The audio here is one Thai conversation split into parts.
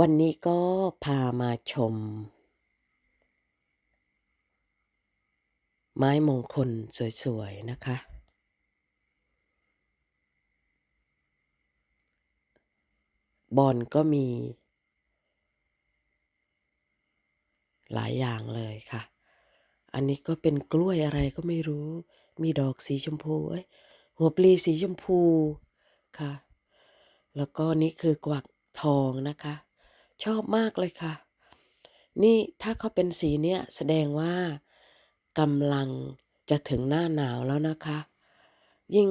วันนี้ก็พามาชม ไม้มงคลสวยๆนะคะ บอนก็มี หลายอย่างเลยค่ะ อันนี้ก็เป็นกล้วยอะไรก็ไม่รู้ มีดอกสีชมพูหัวปลีสีชมพูค่ะ แล้วก็นี่คือกวักทองนะคะ ชอบมากเลยค่ะ นี่ถ้าเขาเป็นสีเนี้ยแสดงว่ากำลังจะถึงหน้าหนาวแล้วนะคะ ยิ่ง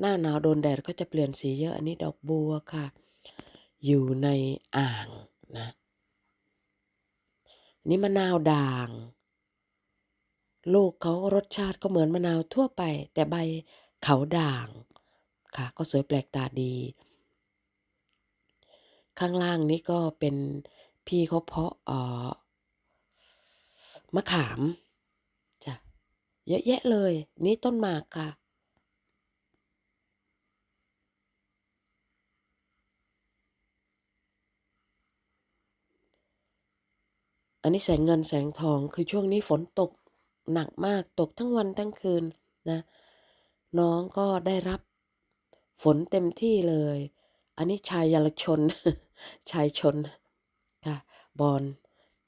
หน้าหนาวโดนแดดก็จะเปลี่ยนสีเยอะอันนี้ดอกบัวค่ะ อยู่ในอ่างนะนี่มะนาวด่าง ลูกเขารสชาติก็เหมือนมะนาวทั่วไป แต่ใบเขาด่างค่ะ ก็สวยแปลกตาดี ข้างล่างนี้ก็เป็นพี่เขาเพาะเอ่อมะขามจ้ะเยอะแยะเลย นี่ต้นหมากค่ะ อันนี้แสงเงินแสงทองคือช่วงนี้ฝนตกหนักมากตกทั้งวันทั้งคืนนะ น้องก็ได้รับฝนเต็มที่เลย อันนี้ชายยลชน ชายชนค่ะบอล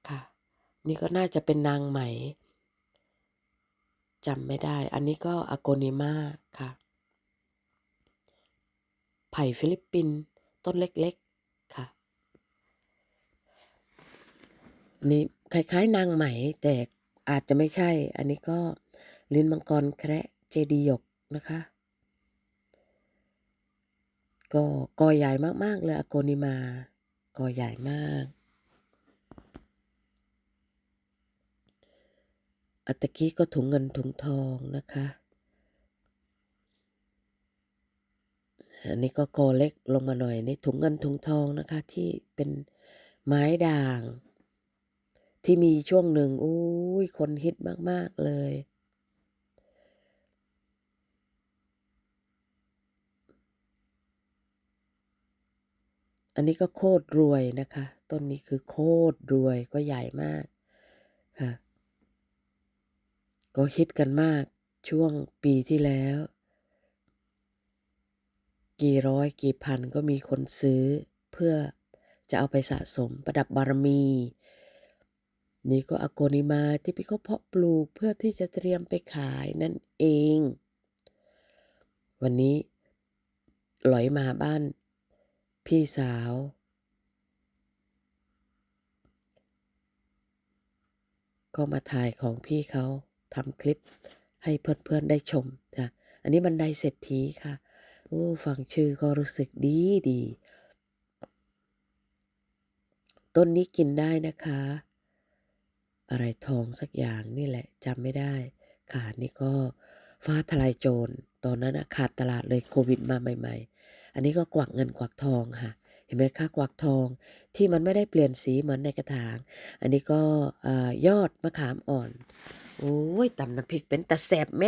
ค่ะ นี่ก็น่าจะเป็นนางไหมจำไม่ได้ อันนี้ก็อโกนิมาค่ะ ไผ่ฟิลิปปิน ต้นเล็กๆ ค่ะ นี่คล้ายๆนางไหม แต่อาจจะไม่ใช่ อันนี้ก็ลิ้นมังกรแคระเจดีหยกนะคะ ก็กอใหญ่มากๆเลยอโกนิมากอใหญ่มาก อัตตะกี้ก็ถุงเงินถุงทองนะคะ อันนี้ก็กอเล็กลงมาหน่อยนี่ถุงเงินถุงทองนะคะ ที่เป็นไม้ด่าง ที่มีช่วงหนึ่งอุ้ยคนฮิตมาก ๆ เลย อันนี้ก็โคตรรวยนะคะ ต้นนี้คือโคตรรวยก็ใหญ่มากค่ะ ก็ฮิตกันมากช่วงปีที่แล้ว กี่ร้อยกี่พันก็มีคนซื้อเพื่อจะเอาไปสะสมประดับบารมี นี่ก็อโกนิมาที่พี่เขาเพาะปลูกเพื่อที่จะเตรียมไปขายนั่นเอง วันนี้หลอยมาบ้าน พี่สาว ก็มาถ่ายของพี่เขาทำคลิปให้เพื่อนๆได้ชมค่ะอันนี้บันไดเศรษฐีค่ะโอ้ฟังชื่อก็รู้สึกดีดี ต้นนี้กินได้นะคะ อะไรทองสักอย่างนี่แหละจำไม่ได้ค่ะนี่ก็ฟ้าทลายโจร ตอนนั้นขาดตลาดเลยโควิดมาใหม่ ๆ อันนี้ก็กวักเงินกวักทองค่ะ เห็นไหมคะกวักทองที่มันไม่ได้เปลี่ยนสีเหมือนในกระถาง อันนี้ก็ยอดมะขามอ่อน โอ้ยตำน้ำพริกเป็นตะแสบไหม